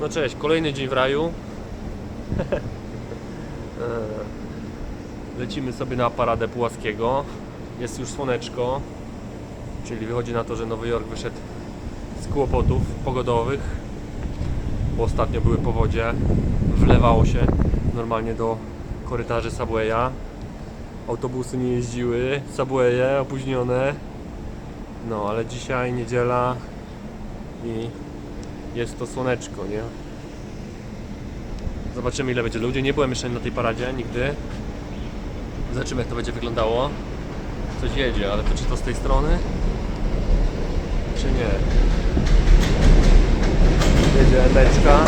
No cześć, kolejny dzień w raju. E, Lecimy sobie na paradę Pułaskiego. Jest już słoneczko, czyli wychodzi na to, że Nowy Jork wyszedł z kłopotów pogodowych, bo ostatnio były powodzie, wlewało się normalnie do korytarzy Subwaya. Autobusy nie jeździły, Subwaye opóźnione. No, ale dzisiaj niedziela i jest to słoneczko, nie? Zobaczymy ile będzie ludzi. Nie byłem jeszcze na tej paradzie nigdy. Zobaczymy jak to będzie wyglądało. Coś jedzie, ale to czy to z tej strony? Czy nie? Jedzie emeczka.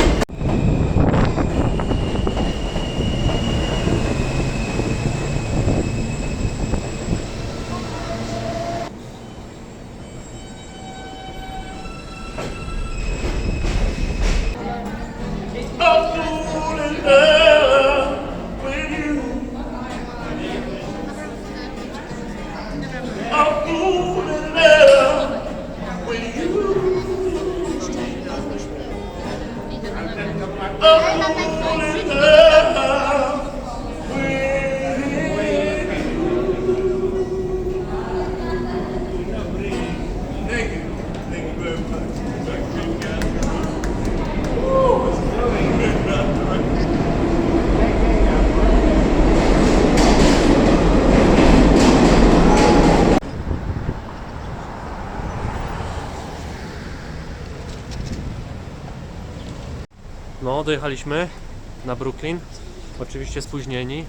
Dojechaliśmy na Brooklyn. Oczywiście spóźnieni.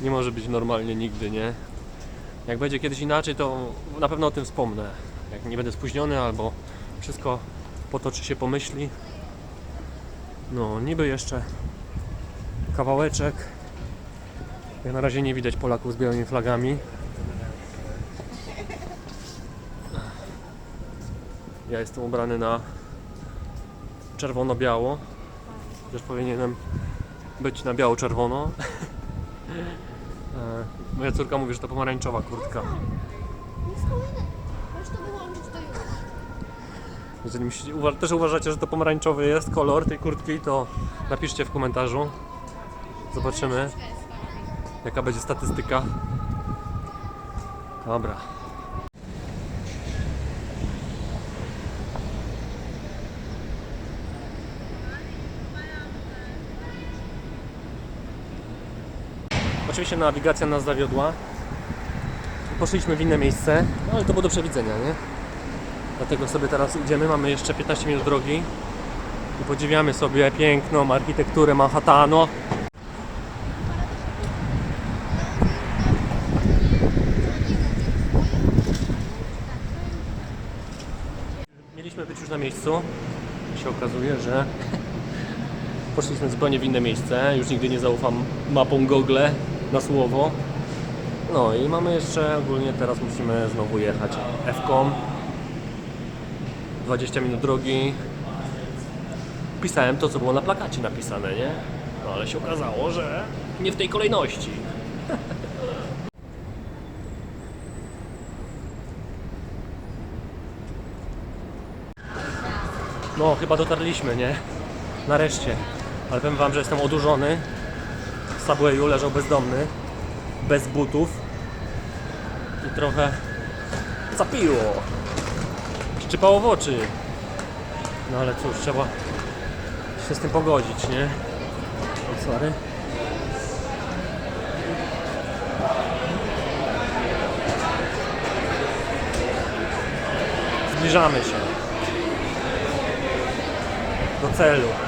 Nie może być normalnie nigdy, nie? Jak będzie kiedyś inaczej, to na pewno o tym wspomnę. Jak nie będę spóźniony albo wszystko potoczy się po myśli. No, niby jeszcze kawałeczek. Jak na razie nie widać Polaków z białymi flagami. Ja jestem ubrany na czerwono-biało. Też powinienem być na biało-czerwono. E, Moja córka mówi, że to pomarańczowa kurtka. Jeżeli myślicie, uwa- też uważacie, że to pomarańczowy jest kolor tej kurtki, to napiszcie w komentarzu. Zobaczymy, jaka będzie statystyka. Dobra. Oczywiście nawigacja nas zawiodła. Poszliśmy w inne miejsce, no ale to było do przewidzenia, nie? Dlatego sobie teraz idziemy, mamy jeszcze 15 minut drogi i podziwiamy sobie piękną architekturę Manhattanu. Mieliśmy być już na miejscu. się okazuje, że poszliśmy zupełnie w inne miejsce. Już nigdy nie zaufam mapom Google na słowo. No i mamy jeszcze ogólnie teraz musimy znowu jechać F-kom 20 minut drogi. Pisałem to, co było na plakacie napisane, nie? No ale się okazało, że nie w tej kolejności. No, chyba dotarliśmy, nie? Nareszcie. Ale powiem wam, że jestem odurzony. Subwayu leżał bezdomny, bez butów i trochę zapiło. Szczypało w oczy. No ale cóż, trzeba się z tym pogodzić, nie? O, sorry. Zbliżamy się do celu.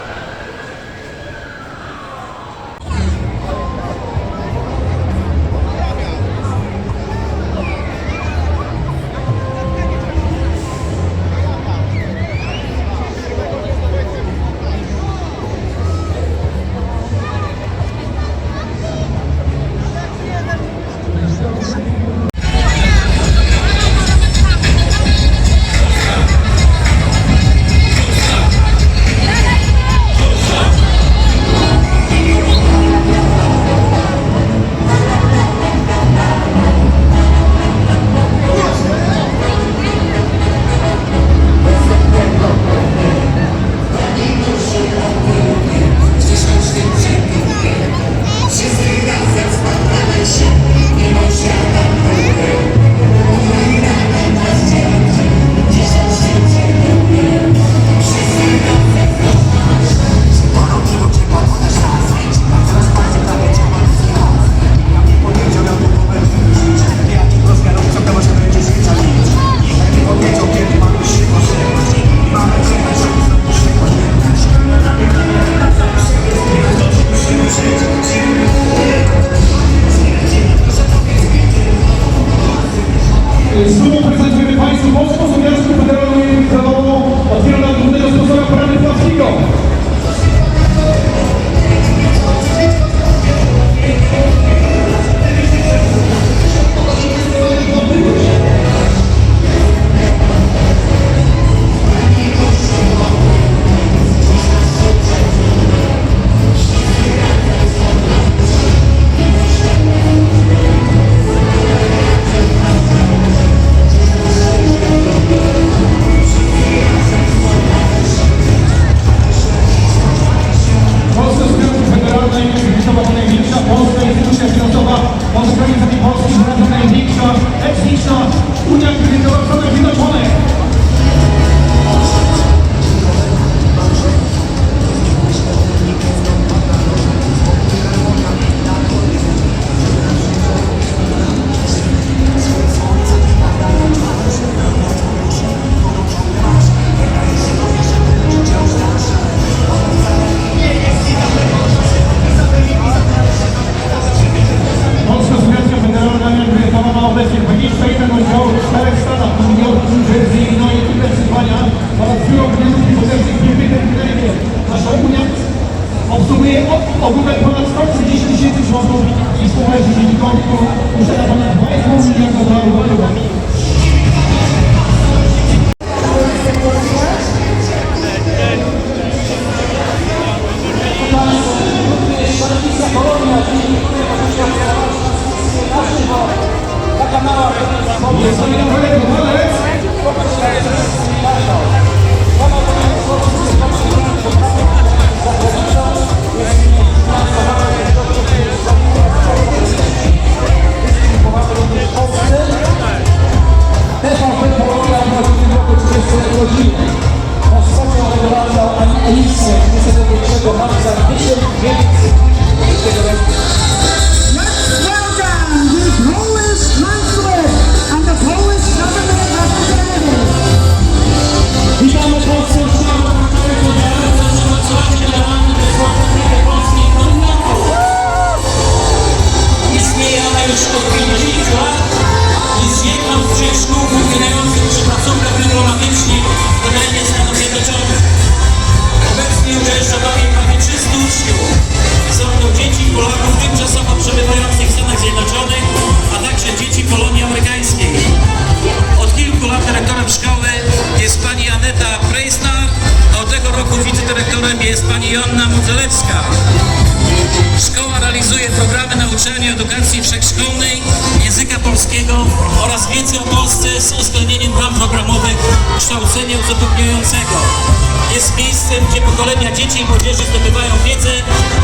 dzieci i młodzieży zdobywają wiedzę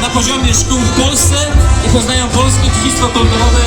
na poziomie szkół w Polsce i poznają polskie dziedzictwo kulturowe.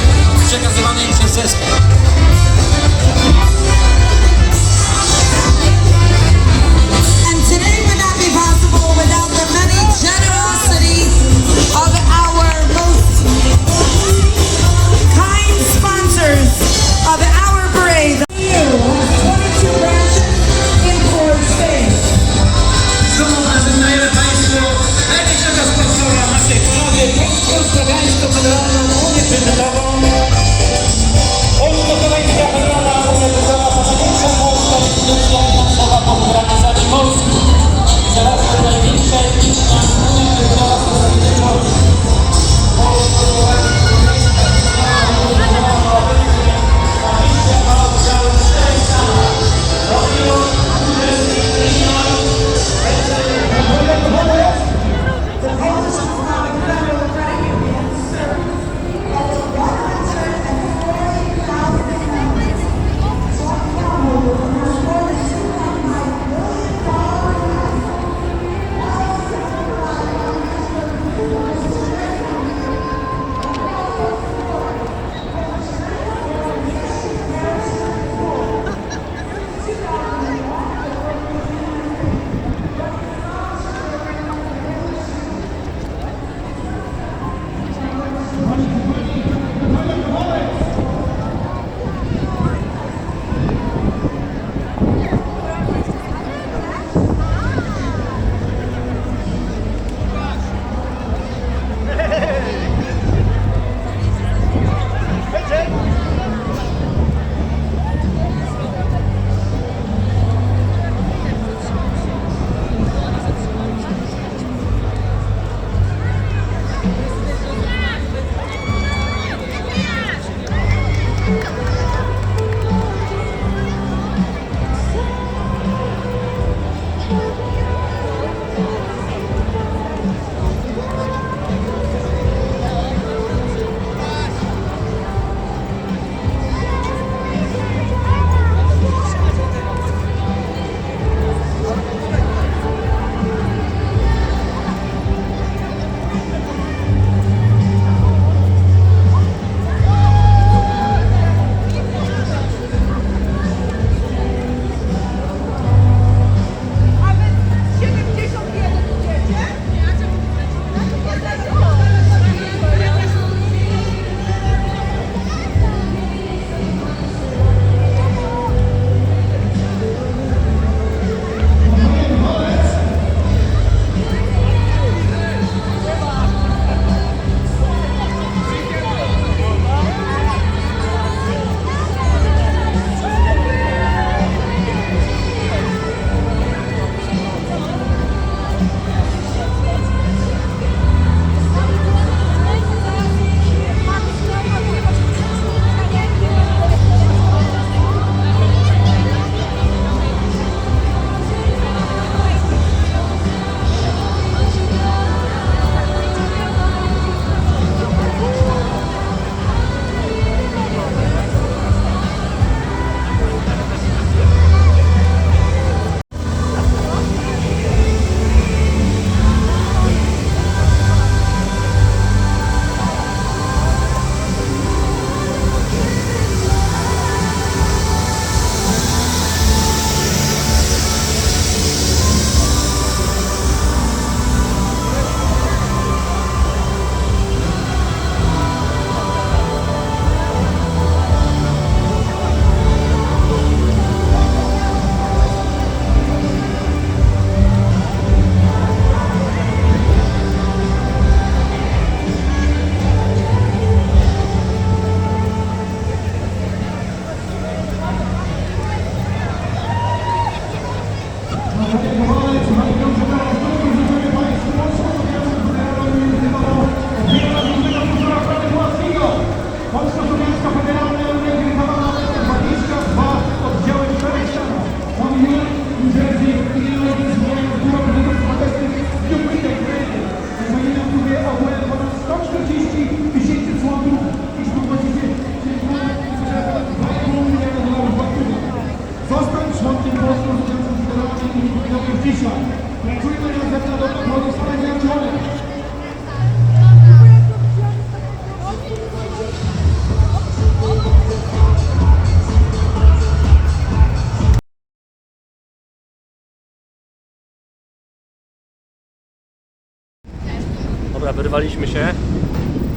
Wyrwaliśmy się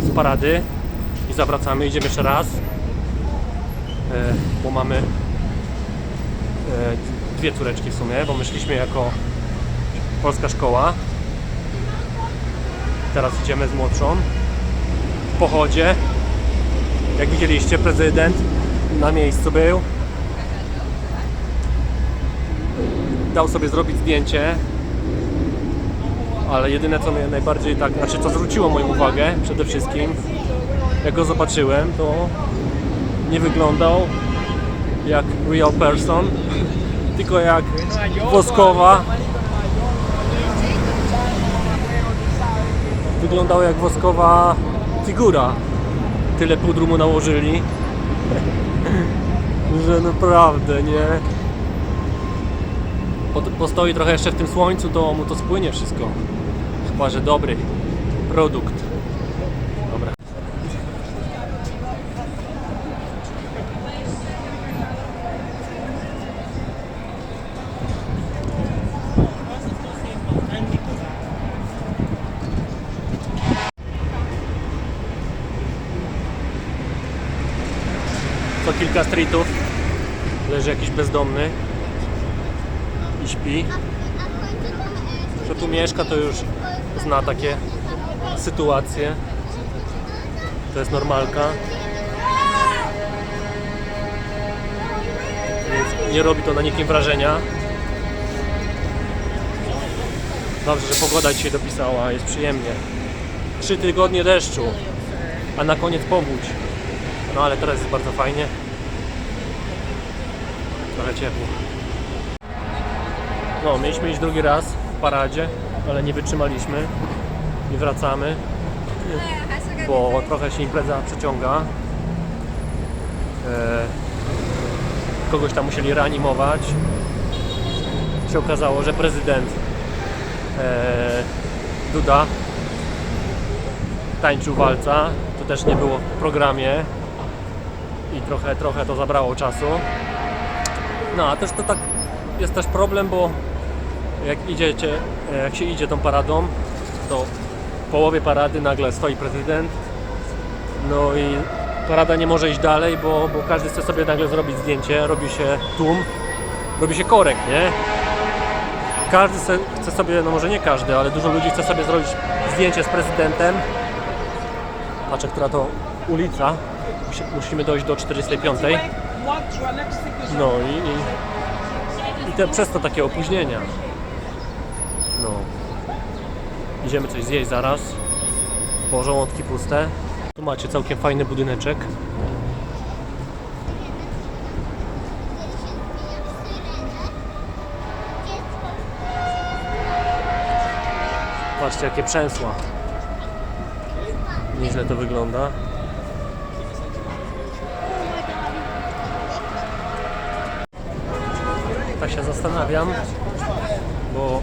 z parady i zawracamy. Idziemy jeszcze raz, e, bo mamy e, dwie córeczki w sumie, bo my szliśmy jako polska szkoła. Teraz idziemy z młodszą w pochodzie. Jak widzieliście, prezydent na miejscu był. Dał sobie zrobić zdjęcie ale jedyne co mnie najbardziej tak, znaczy co zwróciło moją uwagę przede wszystkim, jak go zobaczyłem, to nie wyglądał jak real person, tylko jak woskowa. Wyglądał jak woskowa figura. Tyle pudru mu nałożyli, że naprawdę nie. Po- Postoi trochę jeszcze w tym słońcu, to mu to spłynie wszystko. Chyba, że dobry produkt. Dobra. Co kilka streetów leży jakiś bezdomny i. Kto tu mieszka, to już zna takie sytuacje. To jest normalka. Więc nie robi to na nikim wrażenia. Dobrze, że pogoda dzisiaj dopisała, jest przyjemnie. Trzy tygodnie deszczu, a na koniec powódź. No ale teraz jest bardzo fajnie. Trochę ciepło. No, mieliśmy iść drugi raz w paradzie, ale nie wytrzymaliśmy i wracamy, bo trochę się impreza przeciąga. E, kogoś tam musieli reanimować. Się okazało, że prezydent e, Duda tańczył walca. To też nie było w programie i trochę, trochę to zabrało czasu. No, a też to tak jest też problem, bo jak idziecie, jak się idzie tą paradą, to w połowie parady nagle stoi prezydent. No i parada nie może iść dalej, bo, bo każdy chce sobie nagle zrobić zdjęcie, robi się tłum, robi się korek, nie? Każdy chce sobie, no może nie każdy, ale dużo ludzi chce sobie zrobić zdjęcie z prezydentem. Patrzę, która to ulica. Musi- Musimy dojść do 45. No i, i, i te, przez to takie opóźnienia. No. Idziemy coś zjeść zaraz, bo żołądki puste. Tu macie całkiem fajny budyneczek. Patrzcie jakie przęsła. Nieźle to wygląda. Tak się zastanawiam, bo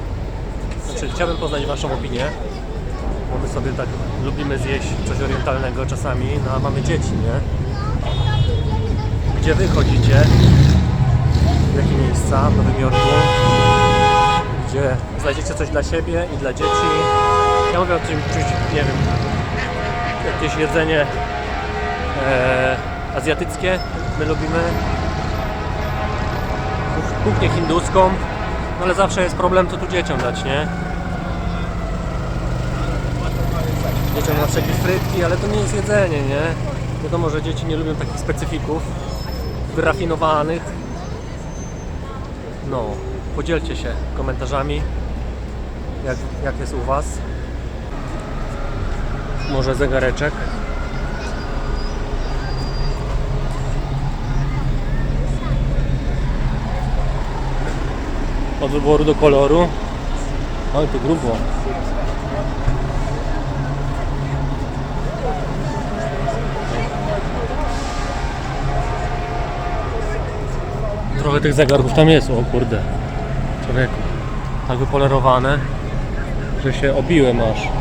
znaczy, chciałbym poznać Waszą opinię, bo my sobie tak lubimy zjeść coś orientalnego czasami, no a mamy dzieci, nie? Gdzie Wy chodzicie? W jakie miejsca w Nowym Jorku? Gdzie znajdziecie coś dla siebie i dla dzieci? Ja mówię o czymś, czymś nie wiem, jakieś jedzenie e, azjatyckie my lubimy, kuch- kuchnię hinduską, no ale zawsze jest problem, co tu dzieciom dać, nie? Dzieciom zawsze jakieś frytki, ale to nie jest jedzenie, nie? Wiadomo, że dzieci nie lubią takich specyfików wyrafinowanych. No, podzielcie się komentarzami, jak, jak jest u Was. Może zegareczek. Od wyboru do koloru. Oj, to grubo. Trochę tych zegarków tam jest, o kurde. Człowieku. tak wypolerowane, że się obiłem aż.